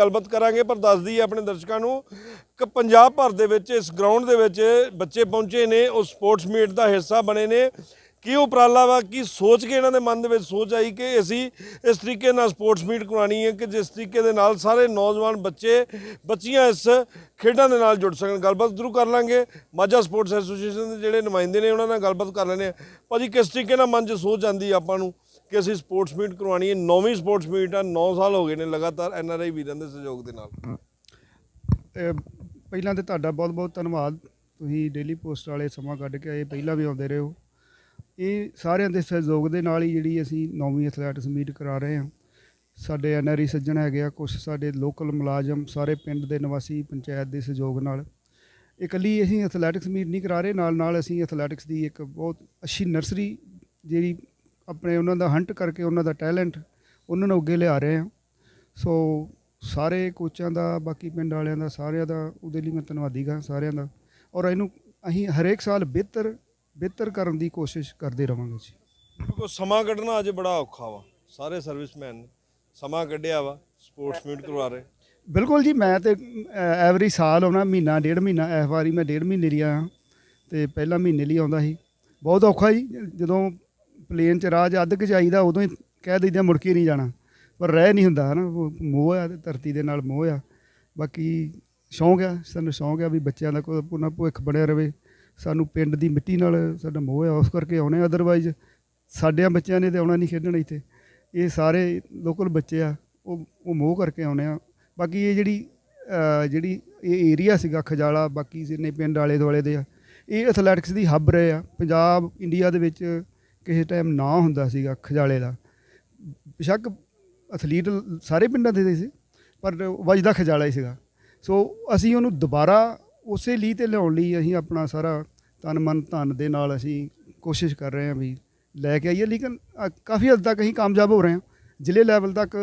ਗੱਲਬਾਤ ਕਰਾਂਗੇ, ਪਰ ਦੱਸ ਦਈਏ ਆਪਣੇ ਦਰਸ਼ਕਾਂ ਨੂੰ ਕਿ ਪੰਜਾਬ ਭਰ ਦੇ ਵਿੱਚ, ਇਸ ਗਰਾਊਂਡ ਦੇ ਵਿੱਚ ਬੱਚੇ ਪਹੁੰਚੇ ਨੇ, ਉਹ ਸਪੋਰਟਸ ਮੀਟ ਦਾ ਹਿੱਸਾ ਬਣੇ ਨੇ। ਕੀ ਉਪਰਾਲਾ ਵਾ, ਕੀ ਸੋਚ ਕੇ ਇਹਨਾਂ ਦੇ ਮਨ ਦੇ ਵਿੱਚ ਸੋਚ ਆਈ ਕਿ ਅਸੀਂ ਇਸ ਤਰੀਕੇ ਨਾਲ ਸਪੋਰਟਸ ਮੀਟ ਕਰਵਾਉਣੀ ਹੈ ਕਿ ਜਿਸ ਤਰੀਕੇ ਦੇ ਨਾਲ ਸਾਰੇ ਨੌਜਵਾਨ ਬੱਚੇ, ਬੱਚੀਆਂ ਇਸ ਖੇਡਾਂ ਦੇ ਨਾਲ ਜੁੜ ਸਕਣ। ਗੱਲਬਾਤ ਜ਼ਰੂਰ ਕਰ ਲਾਂਗੇ। ਮਾਝਾ ਸਪੋਰਟਸ ਐਸੋਸੀਏਸ਼ਨ ਦੇ ਜਿਹੜੇ ਨੁਮਾਇੰਦੇ ਨੇ, ਉਹਨਾਂ ਨਾਲ ਗੱਲਬਾਤ ਕਰ ਲੈਣੇ ਆ ਭਾਜੀ, ਕਿਸ ਤਰੀਕੇ ਨਾਲ ਮਨ 'ਚ ਸੋਚ ਆਂਦੀ ਆਪਾਂ ਨੂੰ? ਕਿ ਅਸੀਂ ਸਪੋਰਟਸ ਮੀਟ ਕਰਵਾਉਣੀ ਹੈ। ਨੌਵੀਂ ਸਪੋਰਟਸ ਮੀਟ ਆ। 9 ਸਾਲ ਹੋ ਗਏ ਨੇ ਲਗਾਤਾਰ ਐੱਨ ਆਰ ਆਈ ਵੀਰਾਂ ਦੇ ਸਹਿਯੋਗ ਦੇ ਨਾਲ। ਪਹਿਲਾਂ ਤੇ ਤੁਹਾਡਾ ਬਹੁਤ ਬਹੁਤ ਧੰਨਵਾਦ। ਤੁਸੀਂ ਡੇਲੀ ਪੋਸਟ ਵਾਲੇ ਸਮਾਂ ਕੱਢ ਕੇ ਆਏ। ਪਹਿਲਾਂ ਵੀ ਆਉਂਦੇ ਰਹੇ। ਹੋ ਇਹ ਸਾਰਿਆਂ ਦੇ ਸਹਿਯੋਗ ਦੇ ਨਾਲ ਹੀ ਜਿਹੜੀ ਅਸੀਂ ਨੌਵੀਂ ਐਥਲੈਟਿਕਸ ਮੀਟ ਕਰਾ ਰਹੇ ਹਾਂ। ਸਾਡੇ ਐਨਆਰਈ ਸੱਜਣ ਹੈਗੇ ਆ ਕੁਝ ਸਾਡੇ ਲੋਕਲ ਮੁਲਾਜ਼ਮ, ਸਾਰੇ ਪਿੰਡ ਦੇ ਨਿਵਾਸੀ ਪੰਚਾਇਤ ਦੇ ਸਹਿਯੋਗ ਨਾਲ। ਇਕੱਲੀ ਅਸੀਂ ਐਥਲੈਟਿਕਸ ਮੀਟ ਨਹੀਂ ਕਰਾ ਰਹੇ। ਨਾਲ ਨਾਲ ਅਸੀਂ ਐਥਲੈਟਿਕਸ ਦੀ ਇੱਕ ਬਹੁਤ ਅੱਛੀ ਨਰਸਰੀ ਜਿਹੜੀ ਆਪਣੇ ਉਹਨਾਂ ਦਾ ਹੰਟ ਕਰਕੇ ਉਹਨਾਂ ਦਾ ਟੈਲੈਂਟ ਉਹਨਾਂ ਨੂੰ ਅੱਗੇ ਲਿਆ ਰਹੇ ਹਾਂ। ਸੋ ਸਾਰੇ ਕੋਚਾਂ ਦਾ ਬਾਕੀ ਪਿੰਡ ਵਾਲਿਆਂ ਦਾ ਸਾਰਿਆਂ ਦਾ ਉਹਦੇ ਲਈ ਮੈਂ ਧੰਨਵਾਦੀ ਹਾਂ ਸਾਰਿਆਂ ਦਾ। ਔਰ ਇਹਨੂੰ ਅਸੀਂ ਹਰੇਕ ਸਾਲ ਬਿਹਤਰ ਬਿਹਤਰ ਕਰਨ ਦੀ ਕੋਸ਼ਿਸ਼ ਕਰਦੇ ਰਵਾਂਗੇ ਜੀ। ਕਿਉਂਕਿ ਸਮਾਂ ਕੱਢਣਾ ਅੱਜ ਬੜਾ ਔਖਾ ਵਾ। ਸਾਰੇ ਸਰਵਿਸਮੈਨ ਨੇ ਸਮਾਂ ਕੱਢਿਆ ਵਾ ਸਪੋਰਟਸ ਮੀਟ ਕਰਵਾ ਰਹੇ। ਬਿਲਕੁਲ ਜੀ ਮੈਂ ਤੇ ਐਵਰੀ ਸਾਲ ਆਉਣਾ ਮਹੀਨਾ ਡੇਢ ਮਹੀਨਾ ਇਸ ਵਾਰੀ ਮੈਂ ਡੇਢ ਮਹੀਨੇ ਲਈ ਆਇਆ। ਤੇ ਪਹਿਲਾ ਮਹੀਨੇ ਲਈ ਆਉਂਦਾ ਸੀ। ਬਹੁਤ ਔਖਾ ਜੀ ਜਦੋਂ ਪਲੇਨ ਚ ਰਾਜ ਅੱਧ ਕੁ ਜਾਈਦਾ, ਉਦੋਂ ਹੀ ਕਹਿ ਦਈਦਾ ਮੁੜ ਕੇ ਨਹੀਂ ਜਾਣਾ। ਪਰ ਰਹਿ ਨਹੀਂ ਹੁੰਦਾ, ਹਨਾ, ਉਹ ਮੋਹ ਆ ਤੇ ਧਰਤੀ ਦੇ ਨਾਲ ਮੋਹ ਆ। ਬਾਕੀ ਸ਼ੌਂਕ ਆ, ਸਾਨੂੰ ਸ਼ੌਂਕ ਆ ਵੀ ਬੱਚਿਆਂ ਦਾ ਕੋਈ ਪੂਰਾ ਭਵਿੱਖ ਬਣਿਆ ਰਵੇ। ਸਾਨੂੰ ਪਿੰਡ ਦੀ ਮਿੱਟੀ ਨਾਲ ਸਾਡਾ ਮੋਹ ਆ, ਉਸ ਕਰਕੇ ਆਉਣੇ ਅਦਰਵਾਈਜ਼ ਸਾਡਿਆਂ ਬੱਚਿਆਂ ਨੇ ਤੇ ਆਉਣਾ ਨਹੀਂ ਖੇਡਣ ਇੱਥੇ। ਇਹ ਸਾਰੇ ਲੋਕਲ ਬੱਚੇ ਆ, ਉਹ ਉਹ ਮੋਹ ਕਰਕੇ ਆਉਣੇ ਆ। ਬਾਕੀ ਇਹ ਜਿਹੜੀ ਜਿਹੜੀ ਇਹ ਏਰੀਆ ਸੀਗਾ, ਖਜਾਲਾ, ਬਾਕੀ ਜਿੰਨੇ ਪਿੰਡ ਆਲੇ ਦੁਆਲੇ ਦੇ ਆ, ਇਹ ਐਥਲੈਟਿਕਸ ਦੀ ਹੱਬ ਰਹੇ ਆ। ਪੰਜਾਬ ਇੰਡੀਆ ਦੇ ਵਿੱਚ ਕਿਸੇ ਟਾਈਮ ਨਾ ਹੁੰਦਾ ਸੀਗਾ ਖਜਾਲੇ ਦਾ। ਬੇਸ਼ੱਕ ਐਥਲੀਟ ਸਾਰੇ ਪਿੰਡਾਂ ਦੇ ਸੀ, ਪਰ ਵੱਜਦਾ ਖਜਾਲਾ ਹੀ ਸੀਗਾ। ਸੋ ਅਸੀਂ ਉਹਨੂੰ ਦੁਬਾਰਾ ਉਸੇ ਲੀ ਤੇ ਲਿਆਉਣ ਲਈ ਅਸੀਂ ਆਪਣਾ ਸਾਰਾ ਤਨ ਮਨ ਧਨ ਦੇ ਨਾਲ ਅਸੀਂ ਕੋਸ਼ਿਸ਼ ਕਰ ਰਹੇ ਹਾਂ ਵੀ ਲੈ ਕੇ ਆਈਏ, ਲੇਕਿਨ ਕਾਫੀ ਹੱਦ ਤੱਕ ਅਸੀਂ ਕਾਮਯਾਬ ਹੋ ਰਹੇ ਹਾਂ। ਜ਼ਿਲ੍ਹੇ ਲੈਵਲ ਤੱਕ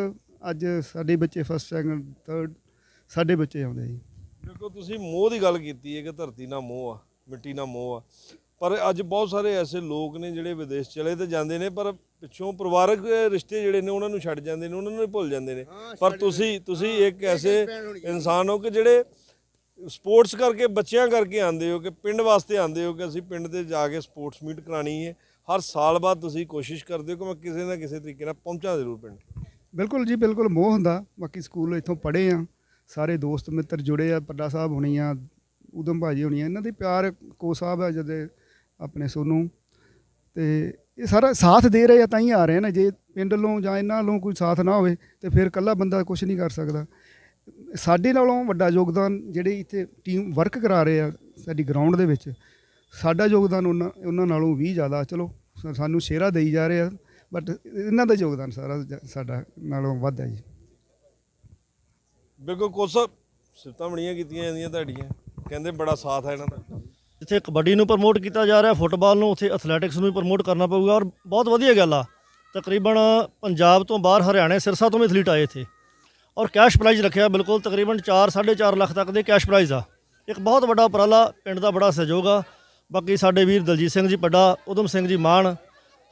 ਅੱਜ ਸਾਡੇ ਬੱਚੇ ਫਸਟ ਸੈਕੰਡ ਥਰਡ ਸਾਡੇ ਬੱਚੇ ਆਉਂਦੇ ਜੀ। ਦੇਖੋ, ਤੁਸੀਂ ਮੋਹ ਦੀ ਗੱਲ ਕੀਤੀ ਹੈ ਕਿ ਧਰਤੀ ਨਾਲ ਮੋਹ ਆ, ਮਿੱਟੀ ਨਾਲ ਮੋਹ ਆ। ਪਰ ਅੱਜ ਬਹੁਤ ਸਾਰੇ ਐਸੇ ਲੋਕ ਨੇ ਜਿਹੜੇ ਵਿਦੇਸ਼ ਚਲੇ ਤੇ ਜਾਂਦੇ ਨੇ ਪਰ ਪਿੱਛੋਂ ਪਰਿਵਾਰਕ ਰਿਸ਼ਤੇ ਜਿਹੜੇ ਨੇ ਉਹਨਾਂ ਨੂੰ ਛੱਡ ਜਾਂਦੇ ਨੇ ਉਹਨਾਂ ਨੂੰ ਭੁੱਲ ਜਾਂਦੇ ਨੇ। ਪਰ ਤੁਸੀਂ ਤੁਸੀਂ ਇੱਕ ਐਸੇ ਇਨਸਾਨ ਹੋ ਕਿ ਜਿਹੜੇ ਸਪੋਰਟਸ ਕਰਕੇ ਬੱਚਿਆਂ ਕਰਕੇ ਆਂਦੇ ਹੋ ਕਿ ਪਿੰਡ ਵਾਸਤੇ ਆਂਦੇ ਹੋ ਕਿ ਅਸੀਂ ਪਿੰਡ ਤੇ ਜਾ ਕੇ ਸਪੋਰਟਸ ਮੀਟ ਕਰਾਣੀ ਹੈ। ਹਰ ਸਾਲ ਬਾਅਦ ਤੁਸੀਂ ਕੋਸ਼ਿਸ਼ ਕਰਦੇ ਹੋ ਕਿ ਮੈਂ ਕਿਸੇ ਨਾ ਕਿਸੇ ਤਰੀਕੇ ਨਾਲ ਪਹੁੰਚਾਂ ਜ਼ਰੂਰ ਪਿੰਡ। ਬਿਲਕੁਲ ਜੀ ਬਿਲਕੁਲ ਮੋਹ ਹੁੰਦਾ। ਬਾਕੀ ਸਕੂਲ ਇੱਥੋਂ ਪੜ੍ਹੇ ਆ। ਸਾਰੇ ਦੋਸਤ ਮਿੱਤਰ ਜੁੜੇ ਆ ਪੱਡਾ ਸਾਹਿਬ ਹੋਣੀ ਆ ਉਦਮ ਭਾਜੀ ਹੋਣੀ ਆ ਇਹਨਾਂ ਦੇ ਪਿਆਰ ਕੋ ਸਾਹਿਬ ਆ ਜਦੇ ਆਪਣੇ ਸੋਨੂੰ। ਤੇ ਇਹ ਸਾਰਾ ਸਾਥ ਦੇ ਰਹੇ ਆ, ਤਾਂ ਹੀ ਆ ਰਹੇ ਨੇ। ਜੇ ਪਿੰਡ ਵੱਲੋਂ ਜਾਂ ਇਹਨਾਂ ਵੱਲੋਂ ਕੋਈ ਸਾਥ ਨਾ ਹੋਵੇ, ਤੇ ਫਿਰ ਇਕੱਲਾ ਬੰਦਾ ਕੁਝ ਨਹੀਂ ਕਰ ਸਕਦਾ। ਸਾਡੇ ਨਾਲੋਂ ਵੱਡਾ ਯੋਗਦਾਨ ਜਿਹੜੇ ਇੱਥੇ ਟੀਮ ਵਰਕ ਕਰਾ ਰਹੇ ਆ, ਸਾਡੀ ਗਰਾਊਂਡ ਦੇ ਵਿੱਚ, ਸਾਡਾ ਯੋਗਦਾਨ ਉਹਨਾਂ ਉਹਨਾਂ ਨਾਲੋਂ ਵੀ ਜ਼ਿਆਦਾ। ਚਲੋ ਸਾਨੂੰ ਸ਼ੇਰਾ ਦੇਈ ਜਾ ਰਹੇ ਆ ਬਟ ਇਹਨਾਂ ਦਾ ਯੋਗਦਾਨ ਸਾਰਾ ਸਾਡਾ ਨਾਲੋਂ ਵੱਧ ਹੈ ਜੀ। ਬਿਲਕੁਲ ਕੋਸਾ ਸਿਫਤਾਂ ਬੜੀਆਂ ਕੀਤੀਆਂ ਜਾਂਦੀਆਂ ਤੁਹਾਡੀਆਂ। ਕਹਿੰਦੇ ਬੜਾ ਸਾਥ ਹੈ ਇਹਨਾਂ ਦਾ। ਜਿੱਥੇ ਕਬੱਡੀ ਨੂੰ ਪ੍ਰਮੋਟ ਕੀਤਾ ਜਾ ਰਿਹਾ, ਫੁੱਟਬਾਲ ਨੂੰ, ਉੱਥੇ ਐਥਲੈਟਿਕਸ ਨੂੰ ਵੀ ਪ੍ਰਮੋਟ ਕਰਨਾ ਪਊਗਾ ਔਰ ਬਹੁਤ ਵਧੀਆ ਗੱਲ ਆ। ਤਕਰੀਬਨ ਪੰਜਾਬ ਤੋਂ ਬਾਹਰ ਹਰਿਆਣੇ, ਸਿਰਸਾ ਤੋਂ ਵੀ ਐਥਲੀਟ ਆਏ ਇੱਥੇ। ਔਰ ਕੈਸ਼ ਪ੍ਰਾਈਜ਼ ਰੱਖਿਆ, ਬਿਲਕੁਲ ਤਕਰੀਬਨ 4 4.5 ਲੱਖ ਤੱਕ ਦੇ ਕੈਸ਼ ਪ੍ਰਾਈਜ਼ ਆ। ਇੱਕ ਬਹੁਤ ਵੱਡਾ ਉਪਰਾਲਾ, ਪਿੰਡ ਦਾ ਬੜਾ ਸਹਿਯੋਗ ਆ। ਬਾਕੀ ਸਾਡੇ ਵੀਰ ਦਲਜੀਤ ਸਿੰਘ ਜੀ ਪੱਡਾ ਉਦਮ ਸਿੰਘ ਜੀ ਮਾਨ,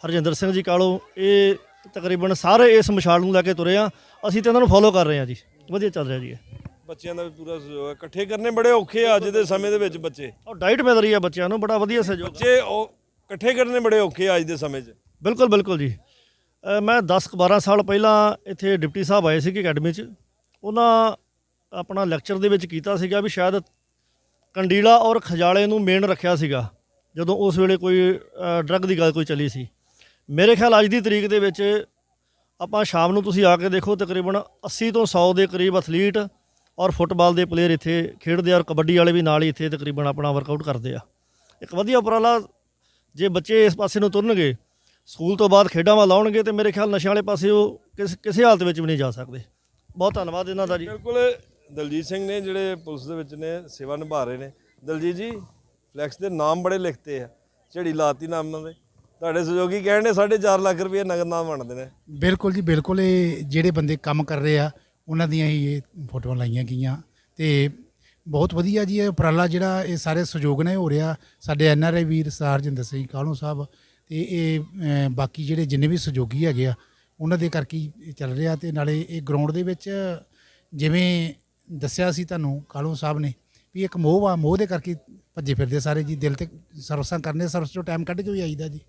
ਹਰਜਿੰਦਰ ਸਿੰਘ ਜੀ ਕਾਲੋ, ਇਹ ਤਕਰੀਬਨ ਸਾਰੇ ਇਸ ਮਸ਼ਾਲ ਨੂੰ ਲੈ ਕੇ ਤੁਰੇ ਆ। ਅਸੀਂ ਤਾਂ ਇਹਨਾਂ ਨੂੰ ਫੋਲੋ ਕਰ ਰਹੇ ਆ ਜੀ। ਵਧੀਆ ਚੱਲ ਰਿਹਾ ਜੀ ਇਹ। ਬੱਚਿਆਂ ਦਾ ਵੀ ਪੂਰਾ ਸਹਿਯੋਗ ਹੈ। ਇਕੱਠੇ ਕਰਨੇ ਬੜੇ ਔਖੇ ਆ ਅੱਜ ਦੇ ਸਮੇਂ ਦੇ ਵਿੱਚ ਬੱਚੇ। ਔਰ ਡਾਈਟ ਮਿਲ ਰਹੀ ਆ ਬੱਚਿਆਂ ਨੂੰ ਬੜਾ ਵਧੀਆ ਸਹਿਯੋਗ। ਬੱਚੇ ਉਹ ਇਕੱਠੇ ਕਰਨੇ ਬੜੇ ਔਖੇ ਆ ਅੱਜ ਦੇ ਸਮੇਂ 'ਚ। ਬਿਲਕੁਲ ਬਿਲਕੁਲ ਜੀ। ਅ, ਮੈਂ 10 ਕੁ 12 ਸਾਲ ਪਹਿਲਾਂ ਇੱਥੇ ਡਿਪਟੀ ਸਾਹਿਬ ਆਏ ਸੀਗੇ ਅਕੈਡਮੀ 'ਚ। ਉਹਨਾਂ ਆਪਣਾ ਲੈਕਚਰ ਦੇ ਵਿੱਚ ਕੀਤਾ ਸੀਗਾ ਵੀ ਸ਼ਾਇਦ ਕੰਡੀਲਾ ਔਰ ਖਜਾਲੇ ਨੂੰ ਮੇਨ ਰੱਖਿਆ ਸੀਗਾ ਜਦੋਂ ਉਸ ਵੇਲੇ ਕੋਈ ਡਰੱਗ ਦੀ ਗੱਲ ਕੋਈ ਚੱਲੀ ਸੀ। ਮੇਰੇ ਖਿਆਲ ਅੱਜ ਦੀ ਤਰੀਕ ਦੇ ਵਿੱਚ ਆਪਾਂ ਸ਼ਾਮ ਨੂੰ ਤੁਸੀਂ ਆ ਕੇ ਦੇਖੋ ਤਕਰੀਬਨ 80 ਤੋਂ 100 ਦੇ ਕਰੀਬ ਐਥਲੀਟ ਔਰ ਫੁੱਟਬਾਲ ਦੇ ਪਲੇਅਰ ਇੱਥੇ ਖੇਡਦੇ ਆ ਔਰ ਕਬੱਡੀ ਵਾਲੇ ਵੀ ਨਾਲ ਹੀ ਇੱਥੇ ਤਕਰੀਬਨ ਆਪਣਾ ਵਰਕਆਊਟ ਕਰਦੇ ਆ। ਇੱਕ ਵਧੀਆ ਉਪਰਾਲਾ ਜੇ ਬੱਚੇ ਇਸ ਪਾਸੇ ਨੂੰ ਤੁਰਨਗੇ ਸਕੂਲ ਤੋਂ ਬਾਅਦ ਖੇਡਾਂ ਵੱਲ ਆਉਣਗੇ ਤੇ ਮੇਰੇ ਖਿਆਲ ਨਸ਼ਿਆਂ ਵਾਲੇ ਪਾਸੇ ਉਹ ਕਿਸ ਕਿਸੇ ਹਾਲਤ ਵਿੱਚ ਵੀ ਨਹੀਂ ਜਾ ਸਕਦੇ। ਬਹੁਤ ਧੰਨਵਾਦ ਇਹਨਾਂ ਦਾ ਜੀ। ਬਿਲਕੁਲ ਦਲਜੀਤ ਸਿੰਘ ਨੇ ਜਿਹੜੇ ਪੁਲਿਸ ਦੇ ਵਿੱਚ ਨੇ ਸੇਵਾ ਨਿਭਾ ਰਹੇ ਨੇ। ਦਲਜੀਤ ਜੀ ਫਲੈਕਸ ਦੇ ਨਾਮ ਬੜੇ ਲਿਖਤੇ ਆ ਝੜੀ ਲਾਤੀ ਨਾਮਾਂ ਦੇ। ਤੁਹਾਡੇ ਸਹਿਯੋਗੀ ਕਹਿੰਦੇ 4.5 ਲੱਖ ਰੁਪਏ ਨਗਦ ਨਾਮ ਬਣਦੇ ਨੇ। ਬਿਲਕੁਲ ਜੀ ਬਿਲਕੁਲ ਇਹ ਜਿਹੜੇ ਬੰਦੇ ਕੰਮ ਕਰ ਰਹੇ ਆ ਉਹਨਾਂ ਦੀਆਂ ਹੀ ਇਹ ਫੋਟੋਆਂ ਲਾਈਆਂ ਗਈਆਂ। ਤੇ ਬਹੁਤ ਵਧੀਆ ਜੀ ਇਹ ਉਪਰਾਲਾ ਜਿਹੜਾ ਇਹ ਸਾਰੇ ਸਹਿਯੋਗ ਨਾਲ ਹੋ ਰਿਹਾ। ਸਾਡੇ ਐਨ ਆਰ ਆਈ ਵੀਰ ਸਰਦਾਰ ਜਿੰਦਰ ਸਿੰਘ ਕਾਲੂ ਸਾਹਿਬ ਤੇ ਇਹ ਬਾਕੀ ਜਿਹੜੇ ਜਿੰਨੇ ਵੀ ਸਹਿਯੋਗੀ ਹੈਗੇ ਆ, ਉਹਨਾਂ ਦੇ ਕਰਕੇ ਹੀ ਇਹ ਚੱਲ ਰਿਹਾ ਤੇ ਨਾਲੇ ਇਹ ਗਰਾਊਂਡ ਦੇ ਵਿੱਚ ਜਿਵੇਂ ਦੱਸਿਆ ਸੀ ਤੁਹਾਨੂੰ ਕਾਲੂ ਸਾਹਿਬ ਨੇ ਵੀ ਇੱਕ ਮੋਹ ਆ ਮੋਹ ਦੇ ਕਰਕੇ ਭੱਜੇ ਫਿਰਦੇ ਸਾਰੇ ਜੀ, ਦਿਲ ਤੇ ਸਰਵਿਸਾਂ ਕਰਨੇ, ਸਰਵਿਸ ਤੋਂ ਟਾਈਮ ਕੱਢ ਕੇ ਵੀ ਆਈਦਾ ਜੀ।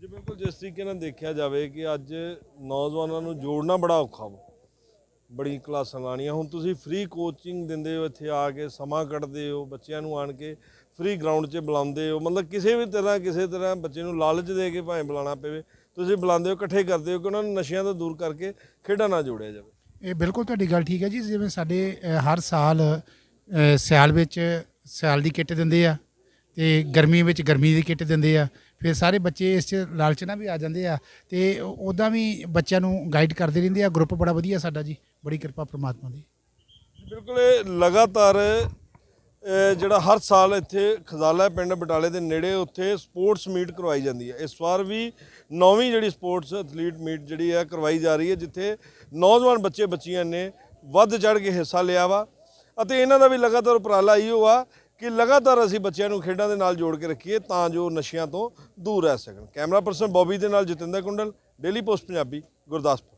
ਜੀ ਬਿਲਕੁਲ, ਜਿਸ ਤਰੀਕੇ ਨਾਲ ਦੇਖਿਆ ਜਾਵੇ ਕਿ ਅੱਜ ਨੌਜਵਾਨਾਂ ਨੂੰ ਜੋੜਨਾ ਬੜਾ ਔਖਾ ਵਾ। ਬੜੀ ਕਲਾਸਾਂ ਲਾਣੀਆਂ ਹੁਣ ਤੁਸੀਂ ਫ੍ਰੀ ਕੋਚਿੰਗ ਦਿੰਦੇ ਹੋ ਇੱਥੇ ਆ ਕੇ ਸਮਾਂ ਕੱਢਦੇ ਹੋ ਬੱਚਿਆਂ ਨੂੰ ਆਣ ਕੇ ਫ੍ਰੀ ਗਰਾਊਂਡ 'ਚ ਬੁਲਾਉਂਦੇ ਹੋ। ਮਤਲਬ ਕਿਸੇ ਵੀ ਤਰ੍ਹਾਂ ਕਿਸੇ ਤਰ੍ਹਾਂ ਬੱਚੇ ਨੂੰ ਲਾਲਚ ਦੇ ਕੇ ਭਾਵੇਂ ਬੁਲਾਉਣਾ ਪਵੇ ਤੁਸੀਂ ਬੁਲਾਉਂਦੇ ਹੋ ਇਕੱਠੇ ਕਰਦੇ ਹੋ ਕਿ ਉਹਨਾਂ ਨੂੰ ਨਸ਼ਿਆਂ ਤੋਂ ਦੂਰ ਕਰਕੇ ਖੇਡਾਂ ਨਾਲ ਜੋੜਿਆ ਜਾਵੇ। ਇਹ ਬਿਲਕੁਲ ਤੁਹਾਡੀ ਗੱਲ ਠੀਕ ਹੈ ਜੀ। ਜਿਵੇਂ ਸਾਡੇ ਹਰ ਸਾਲ ਅ, ਸਿਆਲ ਵਿੱਚ ਸਿਆਲ ਦੀ ਕਿੱਟ ਦਿੰਦੇ ਆ ਤੇ ਗਰਮੀ ਵਿੱਚ ਗਰਮੀ ਦੀ ਕਿੱਟ ਦਿੰਦੇ ਆ। ਫਿਰ ਸਾਰੇ ਬੱਚੇ ਇਸ 'ਚ ਲਾਲਚਨਾ ਵੀ ਆ ਜਾਂਦੇ ਆ ਤੇ ਉਦਾਂ ਵੀ ਬੱਚਿਆਂ ਨੂੰ ਗਾਈਡ ਕਰਦੇ ਰਹਿੰਦੇ ਆ। ਗਰੁੱਪ ਬੜਾ ਵਧੀਆ ਸਾਡਾ ਜੀ। ਬੜੀ ਕਿਰਪਾ ਪ੍ਰਮਾਤਮਾ ਦੀ। ਬਿਲਕੁਲ, ਇਹ ਲਗਾਤਾਰ ਜਿਹੜਾ ਹਰ ਸਾਲ ਇੱਥੇ ਖਜ਼ਾਲਾ ਪਿੰਡ ਬਟਾਲੇ ਦੇ ਨੇੜੇ ਉੱਥੇ ਸਪੋਰਟਸ ਮੀਟ ਕਰਵਾਈ ਜਾਂਦੀ ਹੈ। ਇਸ ਵਾਰ ਵੀ ਨੌਵੀਂ ਜਿਹੜੀ ਸਪੋਰਟਸ ਐਥਲੀਟ ਮੀਟ ਜਿਹੜੀ ਹੈ ਕਰਵਾਈ ਜਾ ਰਹੀ ਹੈ, ਜਿੱਥੇ ਨੌਜਵਾਨ ਬੱਚੇ ਬੱਚੀਆਂ ਨੇ ਵੱਧ ਚੜ ਕੇ ਹਿੱਸਾ ਲਿਆ ਵਾ। ਅਤੇ ਇਹਨਾਂ ਦਾ ਵੀ ਲਗਾਤਾਰ ਉਪਰਾਲਾ ਇਹੋ ਆ ਕਿ ਲਗਾਤਾਰ ਅਸੀਂ ਬੱਚਿਆਂ ਨੂੰ ਖੇਡਾਂ ਦੇ ਨਾਲ ਜੋੜ ਕੇ ਰੱਖੀਏ ਤਾਂ ਜੋ ਨਸ਼ਿਆਂ ਤੋਂ ਦੂਰ ਰਹਿ ਸਕਣ। ਕੈਮਰਾ ਪਰਸਨ ਬੌਬੀ ਦੇ ਨਾਲ ਜਤਿੰਦਰ ਕੁੰਡਲ, ਡੇਲੀ ਪੋਸਟ ਪੰਜਾਬੀ, ਗੁਰਦਾਸਪੁਰ।